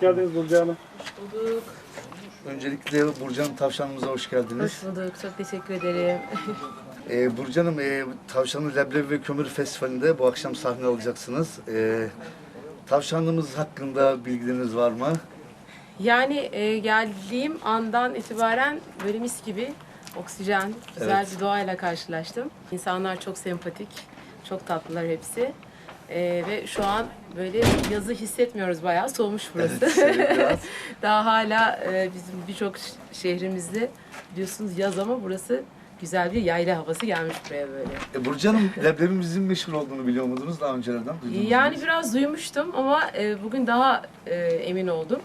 Hoş geldiniz Burcu Hanım. bulduk. Öncelikle Burcan Tavşanımıza hoş geldiniz. Hoş bulduk. Çok teşekkür ederim. Ee, Burcu Hanım, e, Tavşanlı Leblebi ve Kömür Festivali'nde bu akşam sahne alacaksınız. Ee, tavşanlığımız hakkında bilgileriniz var mı? Yani e, geldiğim andan itibaren böyle mis gibi oksijen, güzel Evet. bir doğayla karşılaştım. İnsanlar çok sempatik, çok tatlılar hepsi. E, ve şu an böyle yazı hissetmiyoruz bayağı soğumuş burası. Evet. Daha hala e, bizim birçok şehrimizde biliyorsunuz yaz ama burası güzel bir yayla havası gelmiş buraya böyle. E, Burcu Hanım, leblebimizin meşhur olduğunu biliyor muydunuz daha öncelerden? Duydunuz? Yani biraz duymuştum ama e, bugün daha e, emin oldum.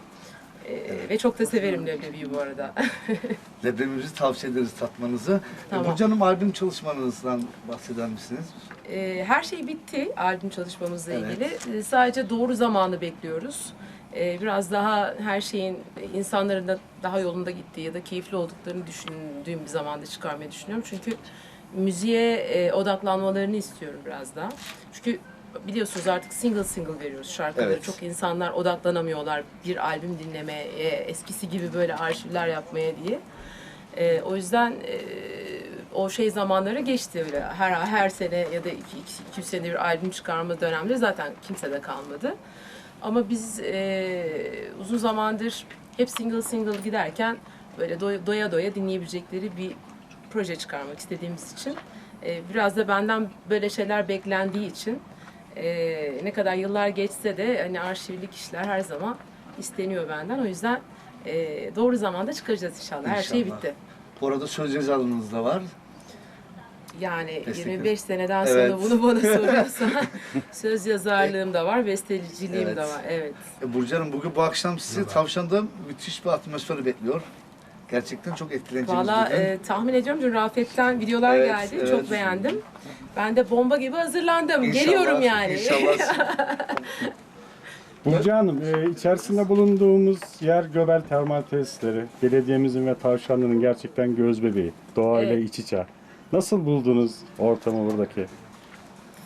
E, Ve çok da severim leblebiyi bu arada. Leblebimizi tavsiye ederiz tatmanızı. Tamam. E, Burcu Hanım, albüm çalışmanızdan bahseder misiniz? E, her şey bitti albüm çalışmamızla Evet. ilgili. Sadece doğru zamanı bekliyoruz. Biraz daha her şeyin insanların da daha yolunda gittiği ya da keyifli olduklarını düşündüğüm bir zamanda çıkarmayı düşünüyorum. Çünkü müziğe e, odaklanmalarını istiyorum biraz daha. Çünkü biliyorsunuz artık single single veriyoruz şarkıları. Evet. Çok insanlar odaklanamıyorlar bir albüm dinlemeye, eskisi gibi böyle arşivler yapmaya diye. E, o yüzden e, o şey zamanları geçti öyle. Her her sene ya da iki, iki, iki üç senede bir albüm çıkarma dönemleri zaten kimsede kalmadı. Ama biz e, uzun zamandır hep single single giderken böyle doya doya, doya dinleyebilecekleri bir proje çıkarmak istediğimiz için e, biraz da benden böyle şeyler beklendiği için e, ne kadar yıllar geçse de hani arşivlik işler her zaman isteniyor benden. O yüzden e, doğru zamanda çıkaracağız inşallah. Her şey İnşallah. bitti. Bu arada söz yazarlığınız da var. Yani Destekli. 25 seneden sonra Evet. bunu bana soruyorsan söz yazarlığım da var, besteciliğim Evet. de var. Evet. E, Burcu Hanım, bugün bu akşam sizi Tavşan'da müthiş bir atmosfer bekliyor. Gerçekten çok etkileneceğiniz Valla bir gün. e, tahmin ediyorum dün Rafet'ten videolar Evet, geldi. evet. Çok beğendim. Ben de bomba gibi hazırlandım. İnşallah, Geliyorum yani. İnşallah. Burcu Hanım, e, içerisinde bulunduğumuz yer Göbel Termal Tesisleri. Belediyemizin ve Tavşanlı'nın gerçekten göz bebeği. Doğayla Evet. iç içe. Nasıl buldunuz ortamı buradaki?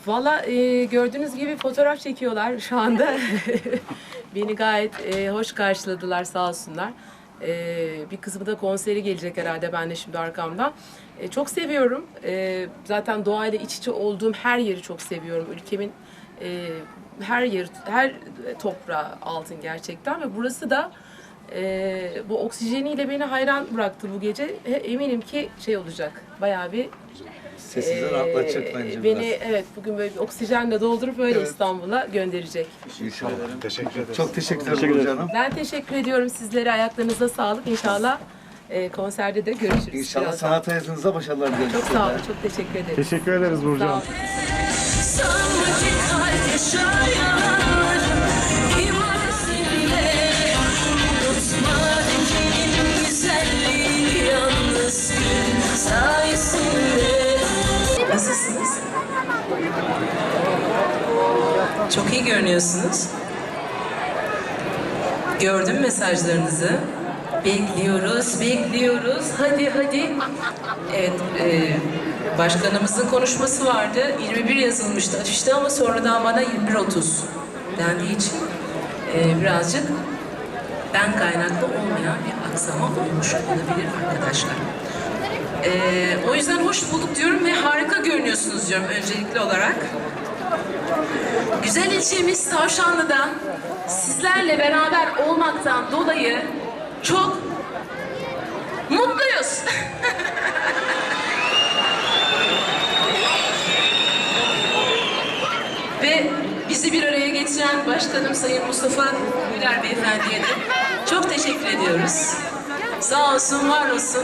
Valla e, gördüğünüz gibi fotoğraf çekiyorlar şu anda. Beni gayet e, hoş karşıladılar sağ olsunlar. E, bir kısmı da konseri gelecek herhalde ben de şimdi arkamda. E, çok seviyorum. E, zaten doğayla iç içe olduğum her yeri çok seviyorum. Ülkemin e, her yer, her toprağı altın gerçekten ve burası da e, bu oksijeniyle beni hayran bıraktı bu gece. Eminim ki şey olacak. Bayağı bir Sesinizi ee, rahatlatacak bence Beni biraz. evet bugün böyle bir oksijenle doldurup öyle Evet. İstanbul'a gönderecek. İnşallah. Teşekkür ederiz. Çok Teşekkür ederim. Hanım. Ben teşekkür ediyorum sizlere. Ayaklarınıza sağlık. İnşallah e, konserde de görüşürüz. İnşallah birazdan. sanat hayatınıza başarılar dileriz. Çok sağ olun. Çok teşekkür ederim. Teşekkür ederiz Burcu Sağ Hanım. Çok iyi görünüyorsunuz. Gördüm mesajlarınızı. Bekliyoruz, bekliyoruz. Hadi hadi. Evet, e, başkanımızın konuşması vardı. 21 yazılmıştı afişte ama sonradan bana 21.30 dendiği için e, birazcık ben kaynaklı olmayan bir aksama olmuş olabilir arkadaşlar. E, o yüzden hoş bulduk diyorum ve harika görünüyorsunuz diyorum öncelikli olarak. Güzel ilçemiz Tavşanlı'da sizlerle beraber olmaktan dolayı çok mutluyuz. Ve bizi bir araya getiren Başkanım Sayın Mustafa Güler Beyefendi'ye de çok teşekkür ediyoruz. Sağ olsun, var olsun.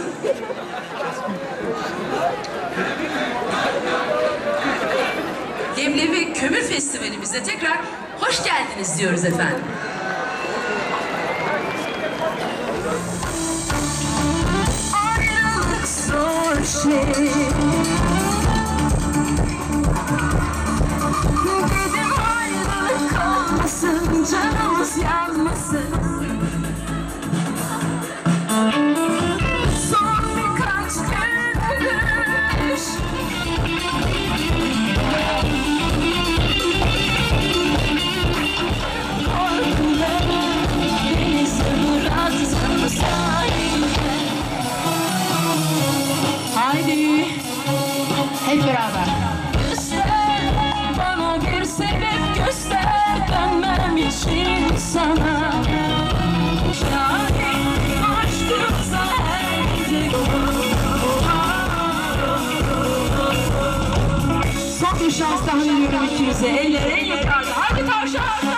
Leblebi Kömür Festivalimize tekrar hoş geldiniz diyoruz efendim. Ayrılık zor şey Son bir şans daha veriyorum ikinize. Eller en yukarıda. Hadi tavşan.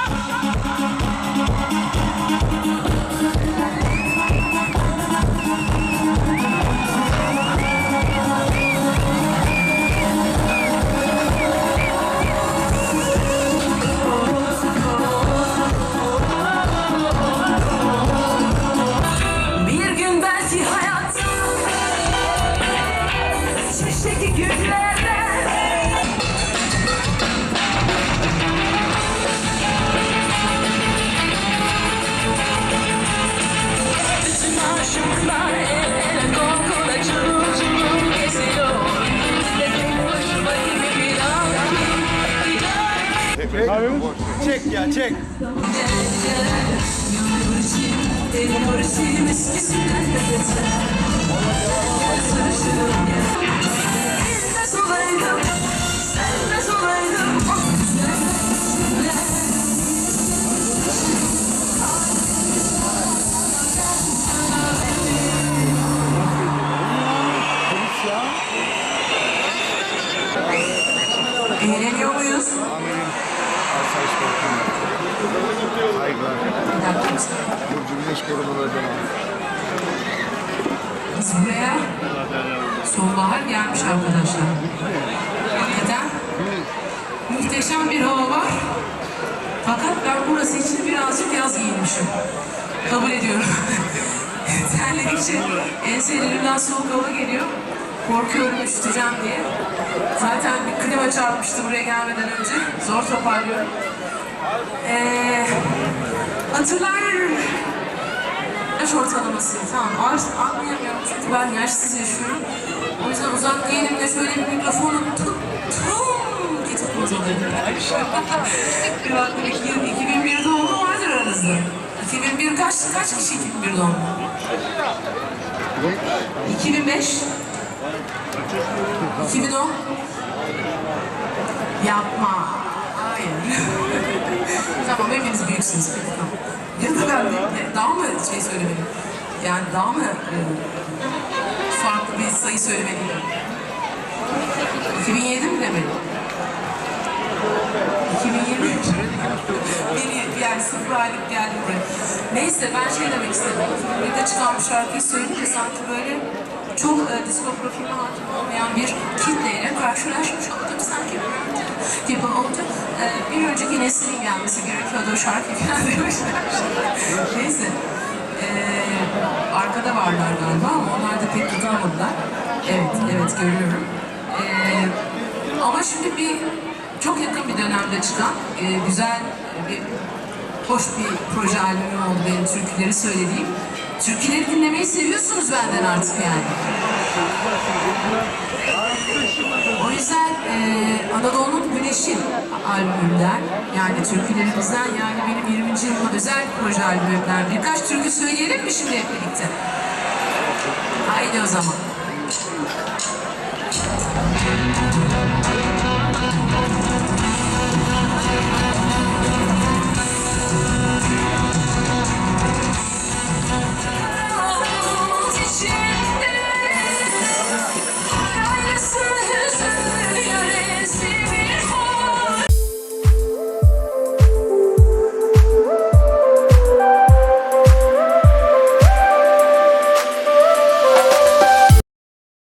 Çek ya çek. Eğleniyor muyuz? Saygılar. Bir dakika mısın? Burcu Güneş korumaları devam. Buraya sonbahar gelmiş arkadaşlar. Hakikaten muhteşem bir hava var. Fakat ben burası için birazcık yaz giyinmişim. Kabul ediyorum. Terledikçe enselerimden soğuk hava geliyor. Korkuyorum üşüteceğim diye. Zaten bir klima çarpmıştı buraya gelmeden önce. Zor toparlıyorum. Ee, hatırlar Yaş ortalaması. Tamam. Ağır, anlayamıyorum çünkü ben yaşsız yaşıyorum. O yüzden uzak değilim de şöyle bir mikrofonu tut, tum diye tutmaz oluyorum. bir baktım 2001 doğumlu vardır aranızda. 2001 kaç, kaç kişi 2001 doğumlu? 2005 2010 Yapma. Hayır. Tamam hepiniz büyüksünüz. Ya da ben de, daha mı şey söylemeliyim? Yani daha mı e, farklı bir sayı söylemeliyim? 2007 mi demeliyim? 2020 bir yani sıfır aylık geldi buraya. Neyse ben şey demek istedim. 2001'de çıkan bir şarkıyı söyleyince sanki böyle çok e, diskografiğine hakim olmayan bir kitleyle karşılaşmış oldum sanki bir önceki neslin gelmesi gerekiyordu o şarkı demişler. Neyse. E, arkada varlar galiba ama onlar da pek tutunamadılar. Evet, evet görüyorum. E, ama şimdi bir çok yakın bir dönemde çıkan e, güzel bir hoş bir proje albümüm oldu benim türküleri söylediğim. Türküleri dinlemeyi seviyorsunuz benden artık yani. O yüzden e, Anadolu'nun Güneşi albümünden yani türkülerimizden yani benim 20. yılıma özel proje albümümden birkaç türkü söyleyelim mi şimdi hep birlikte? Haydi o zaman.